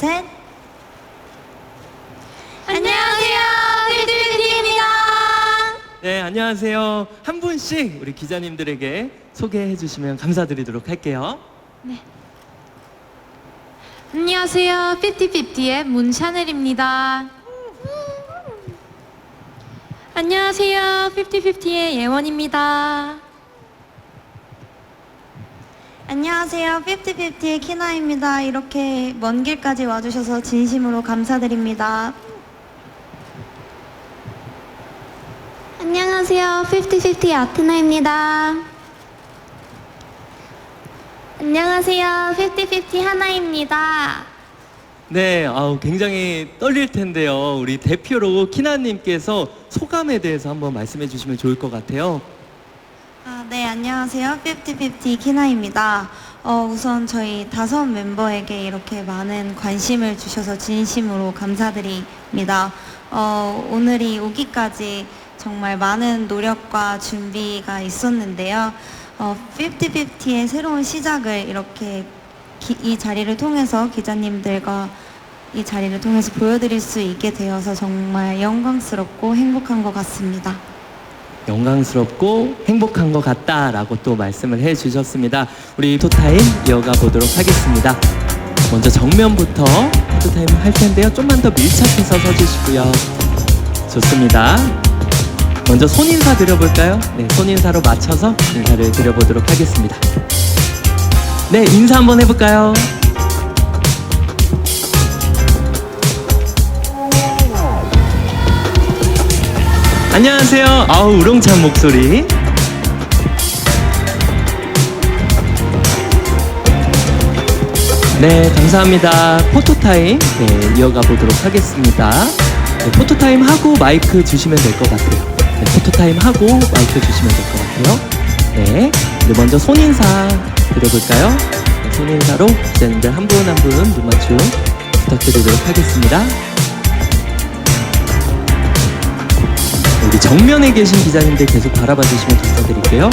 셋. 안녕하세요, 필드필드입니다. 네, 안녕하세요. 한 분씩 우리 기자님들에게 소개해 주시면 감사드리도록 할게요. 안녕하세요, 피티피티의 문샤넬입니다. 안녕하세요, 피티피티의 예원입니다. 안녕하세요. 5050의 키나입니다. 이렇게 먼 길까지 와주셔서 진심으로 감사드립니다. 안녕하세요. 5050 아트나입니다. 안녕하세요. 5050 하나입니다. 네, 아우 굉장히 떨릴 텐데요. 우리 대표로 키나님께서 소감에 대해서 한번 말씀해 주시면 좋을 것 같아요. 아, 네, 안녕하세요. 5050 키나입니다. 어, 우선 저희 다섯 멤버에게 이렇게 많은 관심을 주셔서 진심으로 감사드립니다. 어, 오늘이 오기까지 정말 많은 노력과 준비가 있었는데요. 어, 5050의 새로운 시작을 이렇게 기- 이 자리를 통해서 기자님들과 이 자리를 통해서 보여드릴 수 있게 되어서 정말 영광스럽고 행복한 것 같습니다. 영광스럽고 행복한 것 같다라고 또 말씀을 해 주셨습니다. 우리 포토타임 이어가 보도록 하겠습니다. 먼저 정면부터 포토타임 할 텐데요. 좀만 더 밀착해서 서주시고요. 좋습니다. 먼저 손인사 드려볼까요? 네, 손인사로 맞춰서 인사를 드려보도록 하겠습니다. 네, 인사 한번 해볼까요? 안녕하세요. 아우 우렁찬 목소리. 네, 감사합니다. 포토타임 네, 이어가 보도록 하겠습니다. 네, 포토타임 하고 마이크 주시면 될 것 같아요. 네, 포토타임 하고 마이크 주시면 될 것 같아요. 네, 네, 먼저 손인사 드려볼까요? 네, 손인사로 기자님들 한 분 한 분 눈맞춤 부탁드리도록 하겠습니다. 우리 정면에 계신 기자님들 계속 바라봐 주시면 감사드릴게요.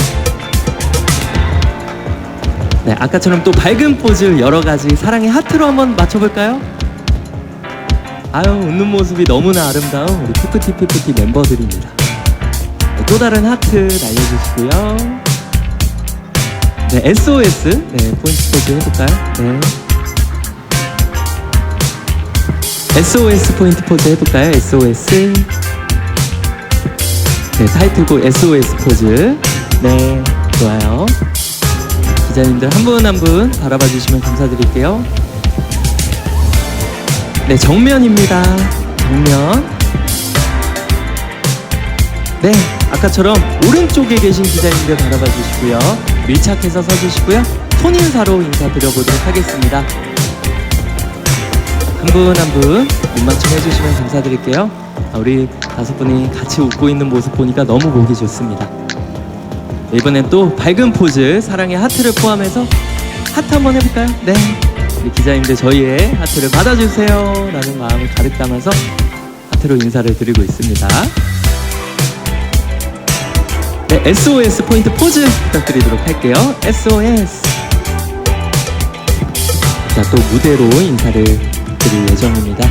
네, 아까처럼 또 밝은 포즈 여러 가지 사랑의 하트로 한번 맞춰볼까요? 아유, 웃는 모습이 너무나 아름다운 우리 푸프티 피프티 멤버들입니다. 네, 또 다른 하트 날려주시고요. 네, SOS. 네, 포인트 포즈 해볼까요? 네. SOS 포인트 포즈 해볼까요? SOS. 네, 타이틀곡 SOS 포즈. 네, 좋아요. 기자님들 한 분 한 분 바라봐 주시면 감사드릴게요. 네, 정면입니다. 정면. 네, 아까처럼 오른쪽에 계신 기자님들 바라봐 주시고요. 밀착해서 서 주시고요. 손인사로 인사드려보도록 하겠습니다. 한 분 한분 눈맞춤 해주시면 감사드릴게요. 아, 우리 다섯 분이 같이 웃고 있는 모습 보니까 너무 보기 좋습니다. 네, 이번엔 또 밝은 포즈 사랑의 하트를 포함해서 하트 한번 해볼까요? 네. 우리 기자님들 저희의 하트를 받아주세요 라는 마음을 가득 담아서 하트로 인사를 드리고 있습니다. 네, SOS 포인트 포즈 부탁드리도록 할게요. SOS. 자, 또 무대로 인사를 드릴 예정입니다.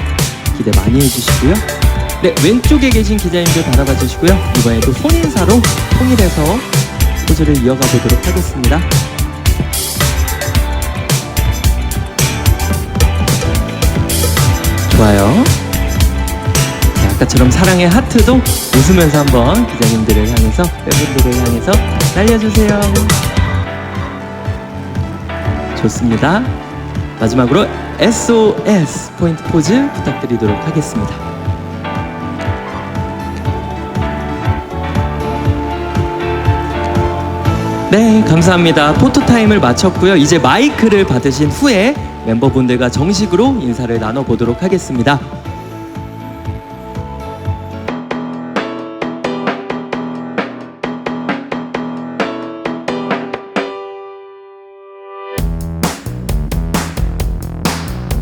기대 많이 해주시고요. 네, 왼쪽에 계신 기자님들 바라봐 주시고요. 이번에도 손인사로 통일해서 포즈를 이어가 보도록 하겠습니다. 좋아요. 네, 아까처럼 사랑의 하트도 웃으면서 한번 기자님들을 향해서 팬분들을 향해서 날려주세요. 좋습니다. 마지막으로 SOS 포인트 포즈 부탁드리도록 하겠습니다. 네, 감사합니다. 포토타임을 마쳤고요. 이제 마이크를 받으신 후에 멤버분들과 정식으로 인사를 나눠보도록 하겠습니다.